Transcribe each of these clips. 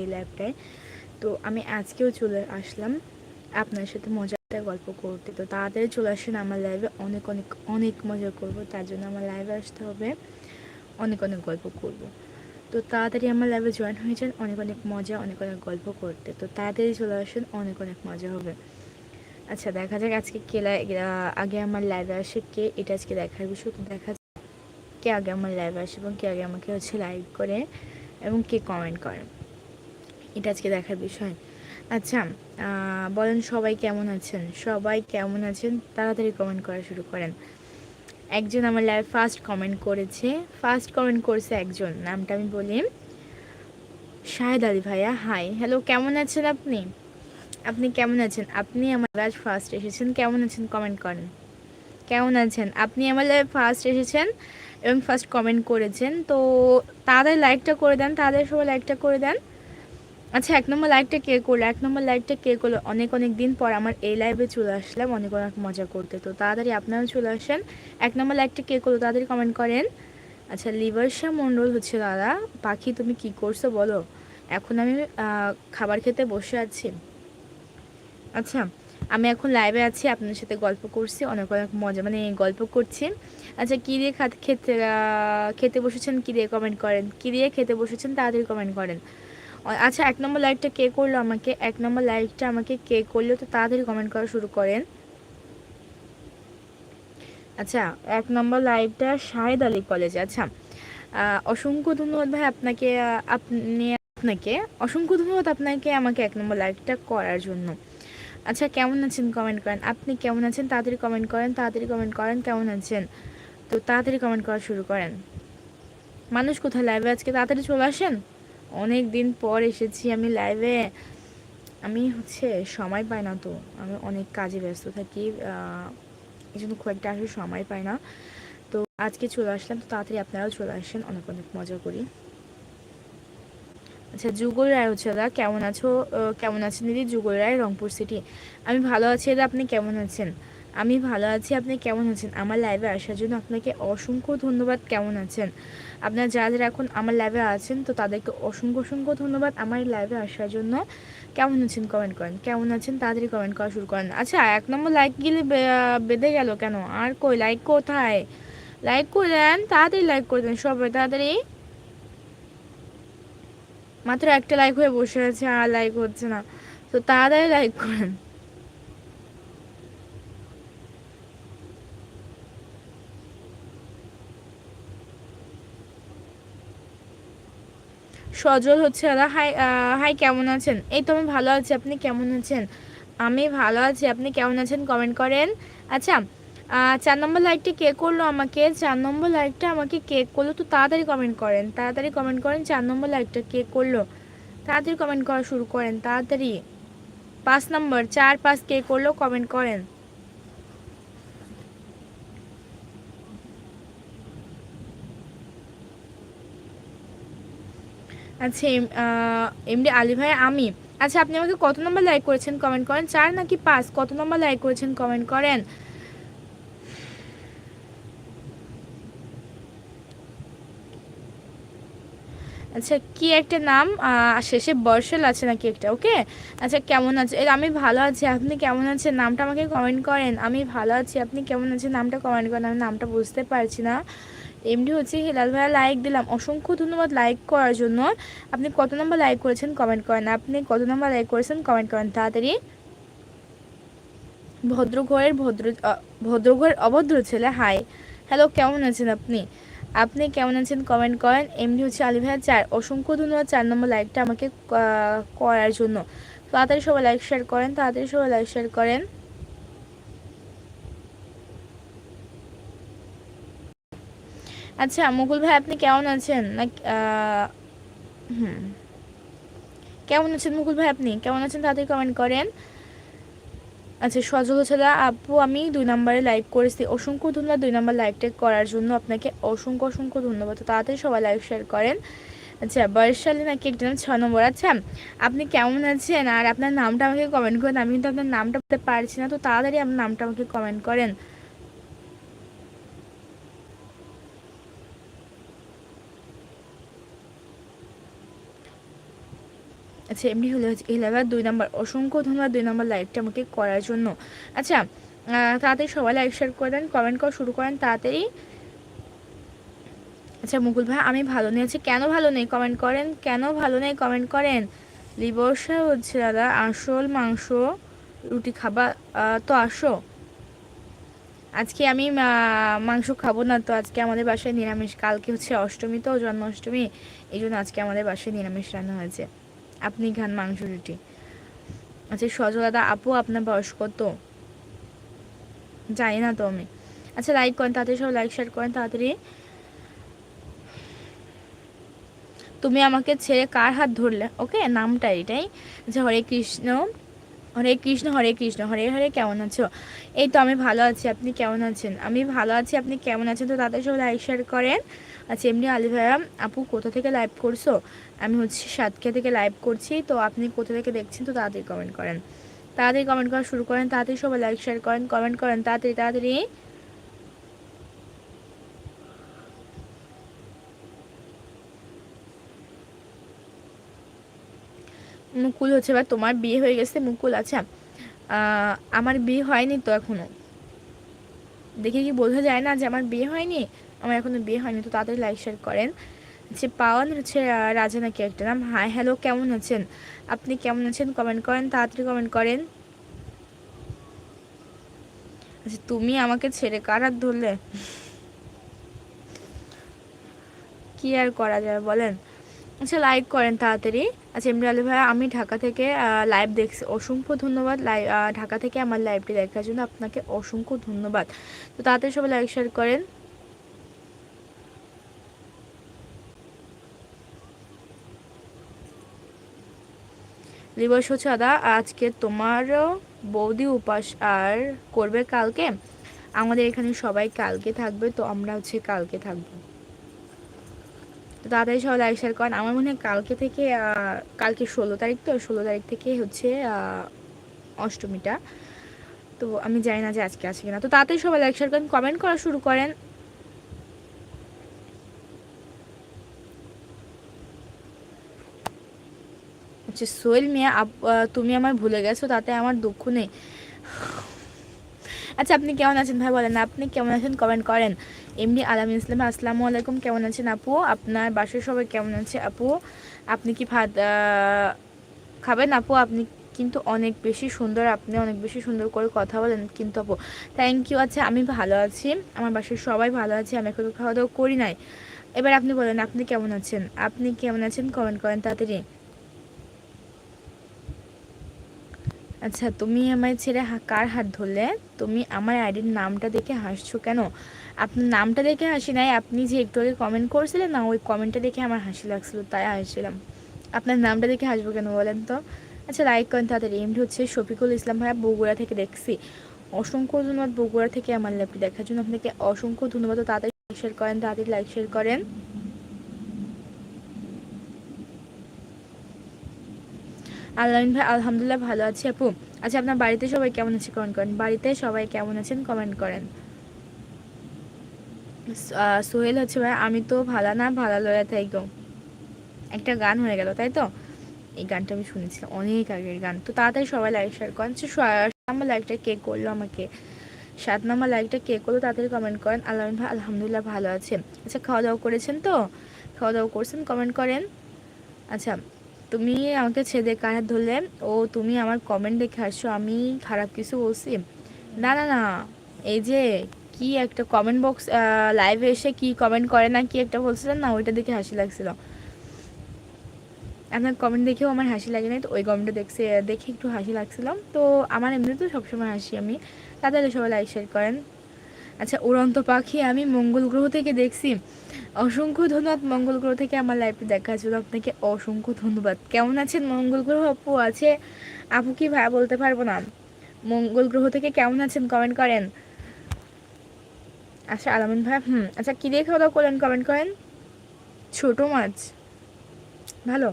এই লাইভটায় তো আমি আজকেও চলে আসলাম আপনার সাথে মজার গল্প করতে। তো তাড়াতাড়ি চলে আসেন আমার লাইভে অনেক অনেক অনেক মজা করব। তার জন্য আমার লাইভে আসতে হবে। অনেক অনেক গল্প করব। তো তাড়াতাড়ি আমার লাইভে জয়েন হয়ে যান। অনেক অনেক মজা, অনেক অনেক গল্প করতে। তো তাড়াতাড়ি চলে আসেন। অনেক অনেক মজা হবে। আচ্ছা দেখা যাক আজকে কে আগে আমার লাইভে আসে, কে এটা আজকে দেখার বিষয়। দেখা যাক কে আগে আমার লাইভে আসে এবং কে আগে আমাকে হচ্ছে লাইক করে এবং কে কমেন্ট করে। এটা আজকে দেখার বিষয়। আচ্ছা বলেন সবাই কেমন আছেন? সবাই কেমন আছেন? তাড়াতাড়ি কমেন্ট করা শুরু করেন। একজন আমার লাইভ ফার্স্ট কমেন্ট করেছে। ফার্স্ট কমেন্ট করেছে একজন, নামটা আমি বলি। শাহেদ আলী ভাইয়া হাই হ্যালো কেমন আছেন আপনি? আপনি কেমন আছেন? আপনি আমার আজ ফার্স্ট এসেছেন, কেমন আছেন কমেন্ট করেন। কেমন আছেন? আপনি আমার লাইভ ফার্স্ট এসেছেন এবং ফার্স্ট কমেন্ট করেছেন। তো তাদের লাইকটা করে দেন, তাদের সবাই লাইকটা করে দেন। আচ্ছা এক নম্বর লাইকটা কে করল? এক নম্বর লাইকটা কে করল? অনেক অনেক দিন পর আমার এই লাইভে চলে আসলাম, অনেক অনেক মজা করতে। তো তাড়াতাড়ি আপনারাও চলে আসেন। এক নম্বর লাইকটা কে করল? তাড়াতাড়ি কমেন্ট করেন। আচ্ছা লিভারশা মণ্ডল হচ্ছে দাদা। পাখি, তুমি কি করছ বলো? এখন আমি খাবার খেতে বসে আছি। আচ্ছা আমি এখন লাইভে আছি আপনার সাথে গল্প করছি, অনেক অনেক মজা মানে গল্প করছি। আচ্ছা কী দিয়ে খাত, খেতে বসেছেন? কী দিয়ে কমেন্ট করেন? কী দিয়ে খেতে বসেছেন? তাড়াতাড়ি কমেন্ট করেন। আচ্ছা এক নম্বর লাইকটা কে করল আমাকে? এক নম্বর লাইকটা আমাকে কে করল? তো তাড়াতাড়ি কমেন্ট করা শুরু করেন। আচ্ছা এক নম্বর লাইভটা শাহেদ আলী কলেজে আচ্ছা অসংখ্য ধন্যবাদ ভাই আপনাকে আপনি, আপনাকে। অসংখ্য ধন্যবাদ আপনাকে আমাকে এক নম্বর লাইকটা করার জন্য। আচ্ছা কেমন আছেন? কমেন্ট করেন। আপনি কেমন আছেন? তাড়াতাড়ি কমেন্ট করেন, তাড়াতাড়ি কমেন্ট করেন, কেমন আছেন? তো তাড়াতাড়ি কমেন্ট করা শুরু করেন। মানুষ কোথায় লাইভে আজকে তাড়াতাড়ি চলে আসেন? অনেক দিন পর এসেছি আমি লাইভে আমি হচ্ছে সময় পাই না তো, আমি অনেক কাজে ব্যস্ত থাকি এই জন্য খুব একটা আসলে সময় পাই না। তো আজকে চলে আসলাম, তো তাড়াতাড়ি আপনারাও চলে আসেন, অনেক অনেক মজা করি। আচ্ছা যুগল রায় হচ্ছে দাদা, কেমন আছো? কেমন আছেন দিদি? যুগল রায়, রংপুর সিটি আমি ভালো আছি দাদা, আপনি কেমন আছেন? আমি ভালো আছি, আপনি কেমন আছেন? আমার লাইভে আসার জন্য আপনাকে অসংখ্য ধন্যবাদ। কেমন আছেন? আপনারা যারা যারা এখন আমার লাইভে আছেন, তো তাদেরকে অসংখ্য অসংখ্য ধন্যবাদ আমার লাইভে আসার জন্য। কেমন আছেন? কমেন্ট করেন। কেমন আছেন? তাড়াতাড়ি কমেন্ট করা শুরু করেন। আচ্ছা এক নম্বর লাইক গেলে বেঁধে গেল কেন? আর কই? লাইক কোথায়? লাইক করে দেন তাড়াতাড়ি লাইক করে দেন সবাই, তাড়াতাড়ি। মাত্র একটা লাইক হয়ে বসে আছে, আর লাইক হচ্ছে না। তো তাড়াতাড়ি লাইক করেন। সজল হচ্ছে দাদা। হাই হাই কেমন আছেন? এই তো আমি ভালো আছি, আপনি কেমন আছেন? আমি ভালো আছি, আপনি কেমন আছেন? কমেন্ট করেন। আচ্ছা চার নম্বর লাইকটা কে করল আমাকে? চার নম্বর লাইকটা আমাকে কে করল? তো তাড়াতাড়ি কমেন্ট করেন। তাড়াতাড়ি কমেন্ট করেন, চার নম্বর লাইকটা কে করল? তাড়াতাড়ি কমেন্ট করা শুরু করেন, তাড়াতাড়ি। পাঁচ নম্বর, চার পাঁচ কে করল? কমেন্ট করেন। আচ্ছা এমডি আলী ভাই, আমি। আচ্ছা আপনি আমাকে কত নম্বর লাইক করেছেন কমেন্ট করেন? চার নাকি পাঁচ? কত নম্বর লাইক করেছেন কমেন্ট করেন? আচ্ছা কি একটা নাম? শেষে বর্ষাল আছে নাকি একটা? ওকে? আচ্ছা কেমন আছে? আমি ভালো আছি। আপনি কেমন আছেন? নামটা আমাকে কমেন্ট করেন। আমি ভালো আছি। আপনি কেমন আছেন? নামটা কমেন্ট করেন। আমি নামটা বুঝতে পারছি না। এমডি হচ্ছে হিলাল ভাইয়া লাইক দিলাম। অসংখ্য ধন্যবাদ লাইক করার জন্য। আপনি কত নম্বর লাইক করেছেন? কমেন্ট করেন। আপনি কত নম্বর লাইক করেছেন? কমেন্ট করেন তাড়াতাড়ি। ভদ্রঘরের ভদ্র ভদ্রঘরের অভদ্র ছেলে হাই হ্যালো কেমন আছেন আপনি? আপনি কেমন আছেন কমেন্ট করেন। এমনি হচ্ছে আলী ভাইয়া। চার, অসংখ্য ধন্যবাদ। চার নম্বর লাইকটা আমাকে করার জন্য। তাড়াতাড়ি সবাই লাইক শেয়ার করেন, তাড়াতাড়ি সবাই লাইক শেয়ার করেন। আচ্ছা মুকুল ভাই, আপনি কেমন আছেন? না হুম। কেমন আছেন মুকুল ভাই, আপনি? কেমন আছেন? তাড়াতাড়ি কমেন্ট করেন। আচ্ছা সজল ছাড়া আপু, আমি দুই নম্বরে লাইভ করেছি। অসংখ্য ধন্যবাদ দুই নম্বর লাইকটা করার জন্য। আপনাকে অসংখ্য অসংখ্য ধন্যবাদ। তাড়াতাড়ি সবাই লাইভ শেয়ার করেন। আচ্ছা বয়সালী নাকি একজন ছ নম্বর। আচ্ছা আপনি কেমন আছেন? আর আপনার নামটা আমাকে কমেন্ট করেন। আমি কিন্তু আপনার নামটা পারছি না। তো তাড়াতাড়ি আপনার নামটা আমাকে কমেন্ট করেন। আচ্ছা এমনি হলে লাইভের দুই নম্বর অসংখ্য ধন্যবাদ দুই নম্বর লাইভটা আমাকে করার জন্য। আচ্ছা তাড়াতাড়ি সবাই লাইক শেয়ার করে দেন কমেন্ট করা শুরু করেন তাড়াতাড়ি। আচ্ছা মুকুল ভাই আমি ভালো নেই আচ্ছা কেন ভালো নেই? কমেন্ট করেন কেন ভালো নেই? কমেন্ট করেন। লিবর্সা হচ্ছে দাদা আসল মাংস রুটি আহ, তো আসো। আজকে আমি মাংস খাব না তো আজকে আমাদের বাসায় নিরামিষ। কালকে হচ্ছে অষ্টমী তো জন্মাষ্টমী। এই জন্য আজকে আমাদের বাসায় নিরামিষ রান্না হয়েছে। আপনি খান মাংস রুটি। আচ্ছা সজলাদা আপু, আপনার বয়স কত? জানি না তো আমি। আচ্ছা লাইক করেন, তাড়াতাড়ি সব লাইক শেয়ার করেন, তাড়াতাড়ি। তুমি আমাকে ছেড়ে কার হাত ধরলে? ওকে নামটা এটাই। আচ্ছা হরে কৃষ্ণ। হরে কৃষ্ণ হরে কৃষ্ণ, হরে হরে কেমন আছো? এই তো আমি ভালো আছি, আপনি কেমন আছেন? আমি ভালো আছি, আপনি কেমন আছেন? তো তাদের সব লাইক শেয়ার করেন। আচ্ছা এমনি আলি ভাইয়া, আপু কোথা থেকে লাইভ করছ? আমি হচ্ছে সাতক্ষা থেকে লাইভ করছি, তো আপনি কোথা থেকে দেখছেন? তো তাড়াতাড়ি কমেন্ট করেন। তাড়াতাড়ি কমেন্ট করা শুরু করেন, তাড়াতাড়ি সবাই লাইক শেয়ার করেন কমেন্ট করেন, তাড়াতাড়ি তাড়াতাড়ি। মুকুল হচ্ছে বা তোমার বিয়ে হয়ে গেছে, মুকুল আচ্ছা আমার বিয়ে হয়নি তো এখনও? দেখে কি বোঝা যায় না যে আমার বিয়ে হয়নি? আমার এখনও বিয়ে হয়নি, তো তাড়াতাড়ি লাইক শেয়ার করেন। যে পাওয়ান হচ্ছে রাজা নাকি একটা নাম? হাই হ্যালো কেমন আছেন? আপনি কেমন আছেন? কমেন্ট করেন, তাড়াতাড়ি কমেন্ট করেন। আচ্ছা তুমি আমাকে ছেড়ে কার হাত ধরলে? কি আর করা যায় বলেন? আচ্ছা লাইক করেন তাড়াতাড়ি। আচ্ছা এমনি আলী ভাইয়া আমি ঢাকা থেকে লাইভ দেখছি। অসংখ্য ধন্যবাদ লাইভ ঢাকা থেকে আমার লাইভটি দেখার জন্য। আপনাকে অসংখ্য ধন্যবাদ। তো তাড়াতাড়ি সবাই লাইক শেয়ার করেন। দিবস হচ্ছে দাদা আজকে তোমারও বৌদি উপাস আর করবে কালকে। আমাদের এখানে সবাই কালকে থাকবে, তো আমরা হচ্ছে কালকে থাকব। তাড়াতাড়ি সবাই লাইক শেয়ার করেন। আমার মনে হয় কালকে থেকে কালকে ষোলো তারিখ তো, ষোলো তারিখ থেকে হচ্ছে অষ্টমীটা। তো আমি জানি না যে আজকে আছে কিনা। তো তাড়াতাড়ি সবাই লাইক শেয়ার করেন কমেন্ট করা শুরু করেন। হচ্ছে সোহেল মিয়া তুমি আমার ভুলে গেছো, তাতে আমার দুঃখ নেই। আচ্ছা আপনি কেমন আছেন ভাই বলেন আপনি কেমন আছেন? কমেন্ট করেন। এমনি আলাম ইসলাম, আসসালামু আলাইকুম, কেমন আছেন আপু? আপনার বাসার সবাই কেমন আছে আপু? আপনি কি ভাত খাবেন আপু? আপনি কিন্তু অনেক বেশি সুন্দর, আপনি অনেক বেশি সুন্দর করে কথা বলেন কিন্তু আপু। থ্যাংক ইউ আচ্ছা আমি ভালো আছি, আমার বাসার সবাই ভালো আছে, আমি এখন খাওয়া দাওয়া করি নাই। এবার আপনি বলেন, আপনি কেমন আছেন? আপনি কেমন আছেন? কমেন্ট করেন তাড়াতাড়ি। আচ্ছা তুমি আমায় ছেড়ে কার হাত ধরলে? তুমি আমার আইডির নামটা দেখে হাসছো কেন? আপনার নামটা দেখে হাসি নাই, আপনি যে একটু আগে কমেন্ট করছিলেন না, ওই কমেন্টটা দেখে আমার হাসি লাগছিল, তাই হাসছিলাম। আপনার নামটা দেখে হাসবো কেন বলেন তো? আচ্ছা লাইক করেন তাড়াতাড়ি এমনি হচ্ছে শফিকুল ইসলাম ভাইয়া বগুড়া থেকে দেখছি। অসংখ্য ধন্যবাদ বগুড়া থেকে আমার ল্যাপটি দেখার জন্য। আপনাকে অসংখ্য ধন্যবাদ, তো তাড়াতাড়ি শেয়ার করেন, তাড়াতাড়ি লাইক শেয়ার করেন। আল্লাহিন ভাই, আলহামদুলিল্লাহ ভালো আছি আপু। আচ্ছা আপনার বাড়িতে সবাই কেমন আছে? কমেন্ট করেন। বাড়িতে সবাই কেমন আছেন? কমেন্ট করেন। সোহেল হচ্ছে ভাই আমি তো ভালো না ভালো লয়া তাই গো। একটা গান হয়ে গেল তাই তো? এই গানটা আমি শুনেছিলাম অনেক আগের গান। তো তাড়াতাড়ি সবাই লাইক শেয়ার করেন। আচ্ছা, নম্বর লাইকটা কে করল আমাকে? সাত নম্বর লাইকটা কে করল তাড়াতাড়ি কমেন্ট করেন। আল্লাহ ভাই আলহামদুলিল্লাহ ভালো আছে। আচ্ছা খাওয়া দাওয়া করেছেন তো? খাওয়া দাওয়া করছেন কমেন্ট করেন। আচ্ছা তুমি আমাকে ছেদে কার ধরলে? ও তুমি আমার কমেন্ট দেখে আসছো আমি খারাপ কিছু বলছি? না না না এই যে কি একটা কমেন্ট বক্স লাইভে এসে কি কমেন্ট করে না কি একটা বলছিলেন না, ওইটা দেখে হাসি লাগছিল। আপনার কমেন্ট দেখেও আমার হাসি লাগে নাই, তো ওই কমেন্টটা দেখছে, দেখে একটু হাসি লাগছিল। তো আমার এমনি তো সবসময় হাসি আমি। তাদের সবাই লাইক শেয়ার করেন। আচ্ছা উড়ন্ত পাখি আমি মঙ্গল গ্রহ থেকে দেখছি। অসংখ্য ধন্যবাদ মঙ্গল গ্রহ থেকে আমার লাইভটি দেখার জন্য আপনাকে অসংখ্য ধন্যবাদ। কেমন আছেন মঙ্গল গ্রহ? আপু আছে। আপু কি ভাই বলতে পারব না? মঙ্গল গ্রহ থেকে কেমন আছেন? কমেন্ট করেন। আচ্ছা আলামিন ভাই, হুম আচ্ছা কী দিয়ে খাওয়া দাওয়া করলেন? কমেন্ট করেন। ছোটো মাছ। ভালো।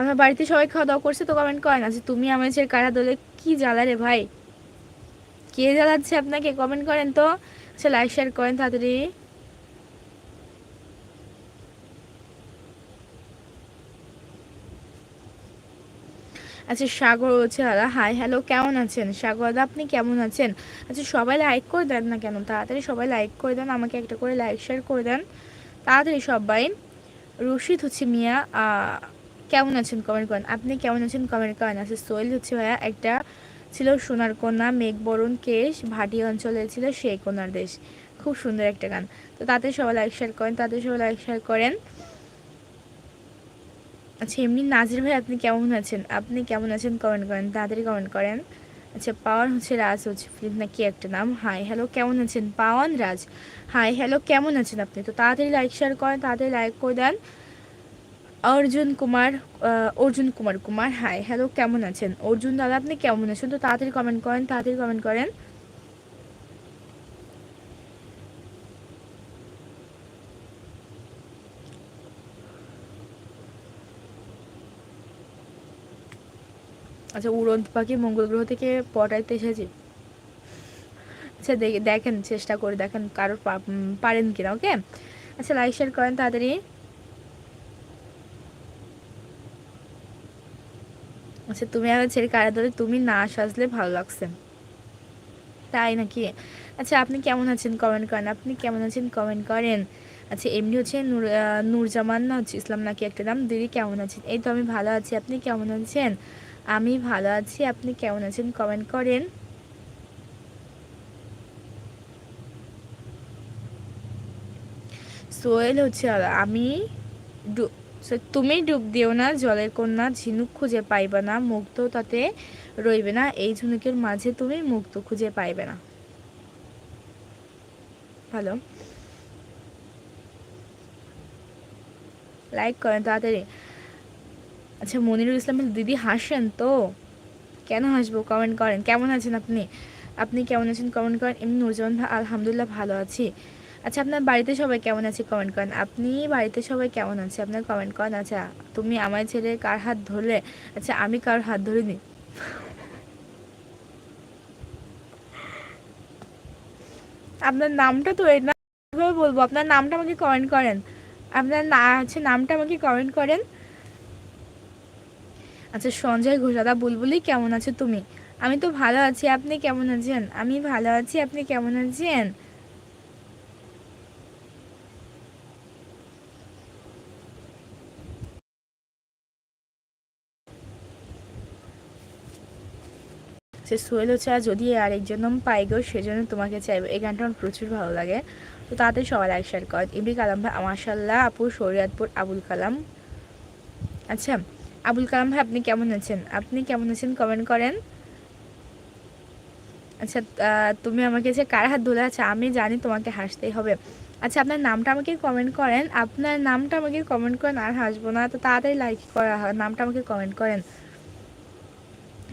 আমার বাড়িতে সবাই খাওয়া দাওয়া করছে তো কমেন্ট করেন। আচ্ছা তুমি আমার ছেলে কারা দলে কী জ্বালা রে ভাই? কে জ্বালাচ্ছে আপনাকে? কমেন্ট করেন তো। আচ্ছা লাইক শেয়ার করেন তাড়াতাড়ি। আচ্ছা সাগর দাদা হাই হ্যালো কেমন আছেন? সাগর, দাদা, আপনি কেমন আছেন? আচ্ছা সবাই লাইক করে দেন না কেন? তাড়াতাড়ি সবাই লাইক করে দেন, আমাকে একটা করে লাইক শেয়ার করে দেন। তাড়াতাড়ি সবাই। রশিদ হচ্ছে, মিয়া কেমন আছেন? কমেন্ট করেন। আপনি কেমন আছেন? কমেন্ট করেন। আচ্ছা সোহেল হচ্ছে, ভাইয়া, একটা ছিল সোনার কন্যা, মেঘবরণ কেশ, ভাটি অঞ্চলে ছিল সেই কন্যার দেশ। খুব সুন্দর একটা গান। তো তাতে সবাই লাইক শেয়ার করেন তাতে সবাই লাইক শেয়ার করেন। আচ্ছা এমনি নাজির ভাই আপনি কেমন আছেন? আপনি কেমন আছেন? কমেন্ট করেন, তাড়াতাড়ি কমেন্ট করেন। আচ্ছা পাওয়ান হচ্ছে রাজ, হচ্ছে ফিল্ম না কি একটা নাম? হাই হ্যালো কেমন আছেন? পাওয়ান, রাজ। হাই হ্যালো কেমন আছেন আপনি? তো তাড়াতাড়ি লাইক শেয়ার করেন, তাড়াতাড়ি লাইক করে দেন। অর্জুন কুমার অর্জুন কুমার কুমার হাই হ্যালো কেমন আছেন? অর্জুন দাদা, আপনি কেমন আছেন? তো তাড়াতাড়ি কমেন্ট করেন, তাড়াতাড়ি কমেন্ট করেন। আচ্ছা উড়ন্ত পাখি মঙ্গল গ্রহ থেকে পটাইতে এসেছি। আচ্ছা দেখেন, চেষ্টা করে দেখেন কারোর পারেন কিনা, ওকে? আচ্ছা লাইক শেয়ার করেন তাড়াতাড়ি। আচ্ছা তুমি আমার ছেড়ে কারা ধরে তুমি না সাজলে ভালো লাগছে। তাই নাকি? আচ্ছা আপনি কেমন আছেন? কমেন্ট করেন। আপনি কেমন আছেন? কমেন্ট করেন। আচ্ছা এমনি হচ্ছে নূর নূরজামান না হচ্ছে ইসলাম নাকি একটা নাম? দিদি কেমন আছেন? এই তো আমি ভালো আছি। আপনি কেমন আছেন? আমি ভালো আছি, আপনি কেমন আছেন কমেন্ট করেন। সোয়েল হচ্ছে, আমি তুমি ডুব দিও না, জলের কন্যা, ঝিনুক খুঁজে পাইবে না, মুক্ত তাতে রইবে না, এই ঝিনুকের মাঝে তুমি মুক্ত খুঁজে পাইবে না। ভালো। লাইক করেন তাড়াতাড়ি। আচ্ছা মনিরুল ইসলাম দিদি হাসেন তো? কেন হাসবো? কমেন্ট করেন। কেমন আছেন আপনি? আপনি কেমন আছেন? কমেন্ট করেন। এমনি নুরজামান ভাই, আলহামদুলিল্লাহ ভালো আছি। আচ্ছা আপনার বাড়িতে সবাই কেমন আছে কমেন্ট করেন? আপনি বাড়িতে সবাই কেমন আছে? আপনার কমেন্ট করেন। আচ্ছা তুমি আমার ছেলে কার হাত ধরলে? আচ্ছা আমি কার হাত ধরিনি। আপনার নামটা তো এটা বলব। আপনার নামটা আমাকে কমেন্ট করেন। আপনার না আছে নামটা আমাকে কমেন্ট করেন। আচ্ছা সঞ্জয় ঘোষাদা, বুলবুলি কেমন আছো তুমি? আমি তো ভালো আছি, আপনি কেমন আছেন? আমি ভালো আছি, আপনি কেমন আছেন? সে সোহেল হচ্ছে, আর যদি আরেকজন পাই গো, সেজন্য তোমাকে চাইব। এই গানটা আমার প্রচুর ভালো লাগে। তো তাদের সবাই লাইক শেয়ার কর। ইমরি কালাম ভাই মাসাল্লাহ আপু, শরিয়াতপুর, আবুল কালাম। আচ্ছা আবুল কালাম ভাই, আপনি কেমন আছেন? আপনি কেমন আছেন? কমেন্ট করেন। আচ্ছা তুমি আমাকে যে কার হাত ধরে আচ্ছা আমি জানি তোমাকে হাসতেই হবে। আচ্ছা আপনার নামটা আমাকে কমেন্ট করেন। আপনার নামটা আমাকে কমেন্ট করেন, আর হাসবো না। তো তাড়াতাড়ি লাইক করা হয়, নামটা আমাকে কমেন্ট করেন।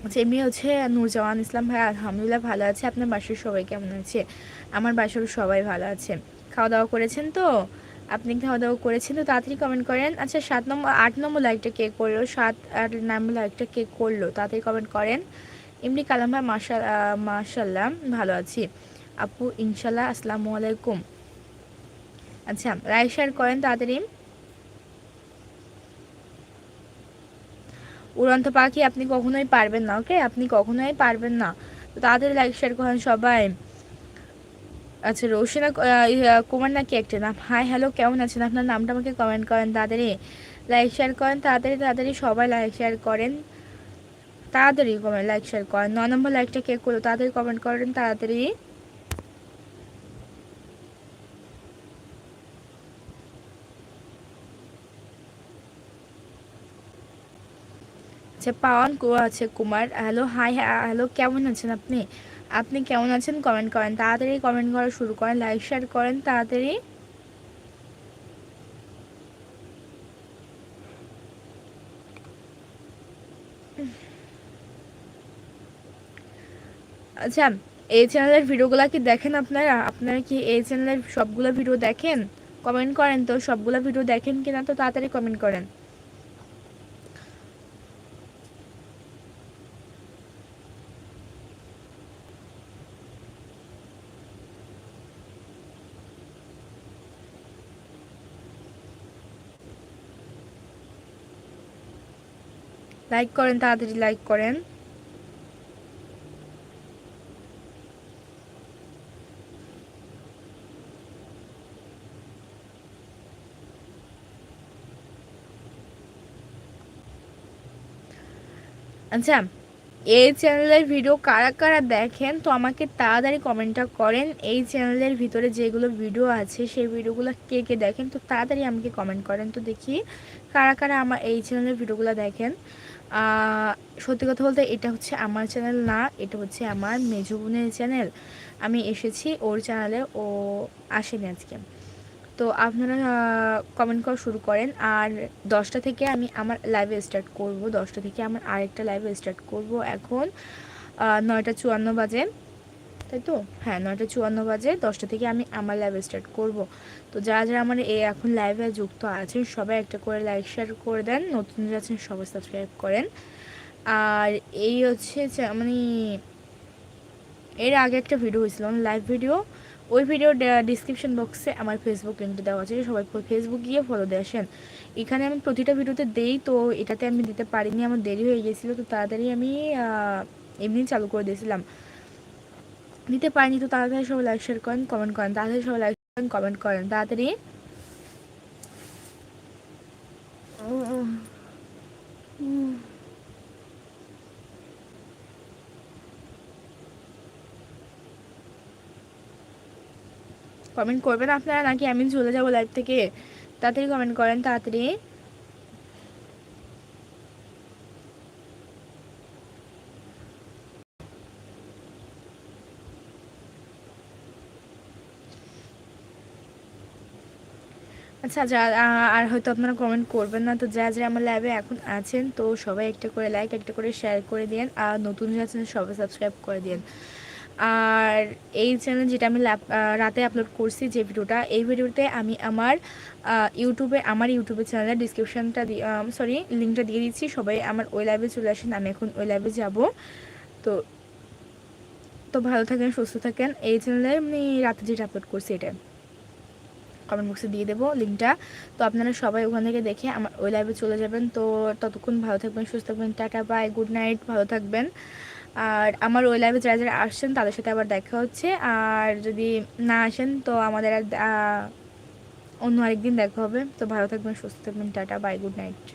আচ্ছা এমনি হচ্ছে নূরজামান ইসলাম ভাই, আলহামদুলিল্লাহ ভালো আছে। আপনার বাসার সবাই কেমন আছে? আমার বাসার সবাই ভালো আছে। খাওয়া দাওয়া করেছেন তো? আপনি খাওয়া দাওয়া করেছেন, তো তাড়াতাড়ি কমেন্ট করেন। আচ্ছা সাত নম্বর আট নম্বর লাইকটা কে করল? সাত, আট নম্বর লাইকটা কে করল? তাড়াতাড়ি কমেন্ট করেন। এমনি কালাম ভাই, মাশা মাশাল্লাহ ভালো আছি। আপু ইনশাল্লাহ আসসালামু আলাইকুম। আচ্ছা লাইক শেয়ার করেন তাড়াতাড়ি। উড়ন্ত পাখি আপনি কখনোই পারবেন না ওকে আপনি কখনোই পারবেন না। তো তাড়াতাড়ি লাইক শেয়ার করেন সবাই। আচ্ছা রোশনা কুমার নাকি একটা নাম? হাই হ্যালো কেমন আছেন? আপনার নামটা আমাকে কমেন্ট করেন তাড়াতাড়ি। লাইক শেয়ার করেন, তাড়াতাড়ি তাড়াতাড়ি সবাই লাইক শেয়ার করেন। তাড়াতাড়ি কমেন্ট লাইক শেয়ার করেন। ন নম্বর লাইকটা কে করল? তাড়াতাড়ি কমেন্ট করেন, তাড়াতাড়ি। আচ্ছা পাওয়ান আছে কুমার। হ্যালো হাই হ্যালো কেমন আছেন আপনি? আপনি কেমন আছেন? কমেন্ট করেন। তাড়াতাড়ি কমেন্ট করা শুরু করেন, লাইক, শেয়ার করেন, তাড়াতাড়ি। আচ্ছা এই চ্যানেলের ভিডিওগুলো কি দেখেন আপনারা? আপনারা কি এই চ্যানেলের সবগুলো ভিডিও দেখেন? কমেন্ট করেন তো, সবগুলো ভিডিও দেখেন কিনা তো তাড়াতাড়ি কমেন্ট করেন। লাইক করেন, তাড়াতাড়ি লাইক করেন। আচ্ছা এই চ্যানেলের ভিডিও কারা কারা দেখেন, তো আমাকে তাড়াতাড়ি কমেন্টটা করেন। এই চ্যানেলের ভিতরে যেগুলো ভিডিও আছে, সেই ভিডিওগুলো কে কে দেখেন, তো তাড়াতাড়ি আমাকে কমেন্ট করেন। তো দেখি কারা কারা আমার এই চ্যানেলের ভিডিওগুলো দেখেন। সত্যি কথা বলতে এটা হচ্ছে আমার চ্যানেল না, এটা হচ্ছে আমার মেজো বোনের চ্যানেল আমি এসেছি ওর চ্যানেলে ও আসেনি আজকে। তো আপনারা কমেন্ট করা শুরু করেন। আর দশটা থেকে আমি আমার লাইভে স্টার্ট করব। দশটা থেকে আমার আরেকটা লাইভে স্টার্ট করব এখন নয়টা চুয়ান্ন বাজে। তাই তো হ্যাঁ নয়টা চুয়ান্ন বাজে, দশটা থেকে আমি আমার লাইভ স্টার্ট করব। তো যারা যারা আমার এই এখন লাইভে যুক্ত আছেন, সবাই একটা করে লাইক শেয়ার করে দেন নতুন যারা আছেন, সবাই সাবস্ক্রাইব করেন। আর এই হচ্ছে মানে এর আগে একটা ভিডিও হয়েছিল লাইভ ভিডিও ওই ভিডিও ডিসক্রিপশন বক্সে আমার ফেসবুক লিঙ্কটা দেওয়া আছে, সবাই ফেসবুক গিয়ে ফলো দিয়ে আসেন। এখানে আমি প্রতিটা ভিডিওতে দেই, তো এটাতে আমি দিতে পারিনি, আমার দেরি হয়ে গেছিল, তো তাড়াতাড়ি আমি এমনি চালু করে দিয়েছিলাম। দিতে পারিনি, তো তাড়াতাড়ি সবাই লাইক শেয়ার করেন কমেন্ট করেন। তাড়াতাড়ি সবাই লাইক করেন কমেন্ট করেন। তাড়াতাড়ি। কমেন্ট করবেন আপনারা? নাকি আমি চলে যাব লাইভ থেকে? তাড়াতাড়ি কমেন্ট করেন, তাড়াতাড়ি। আচ্ছা যা আর হয়তো আপনারা কমেন্ট করবেন না। তো যা যা আমার ল্যাবে এখন আছেন, তো সবাই একটা করে লাইক একটা করে শেয়ার করে দিন আর নতুন যে আছেন, সবাই সাবস্ক্রাইব করে দিন আর এই চ্যানেল যেটা আমি রাতে আপলোড করছি যে ভিডিওটা, এই ভিডিওতে আমি আমার ইউটিউবে আমার ইউটিউবে চ্যানেলের ডিসক্রিপশানটা সরি লিঙ্কটা দিয়ে দিচ্ছি। সবাই আমার ওই লাইভে চলে আসেন, আমি এখন ওই লাইভে যাব। তো তো ভালো থাকেন, সুস্থ থাকেন। এই চ্যানেলে আমি রাতে যেটা আপলোড করছি এটা কমেন্ট বক্সে দিয়ে দেবো লিঙ্কটা তো আপনারা সবাই ওখান থেকে দেখে আমার ওই লাইভে চলে যাবেন। তো ততক্ষণ ভালো থাকবেন, সুস্থ থাকবেন, টাটা বাই গুড নাইট ভালো থাকবেন। আর আমার ওই লাইভে যারা যারা আসছেন, তাদের সাথে আবার দেখা হচ্ছে। আর যদি না আসেন, তো আমাদের আর অন্য আরেকদিন দেখা হবে। তো ভালো থাকবেন, সুস্থ থাকবেন, টাটা বাই গুড নাইট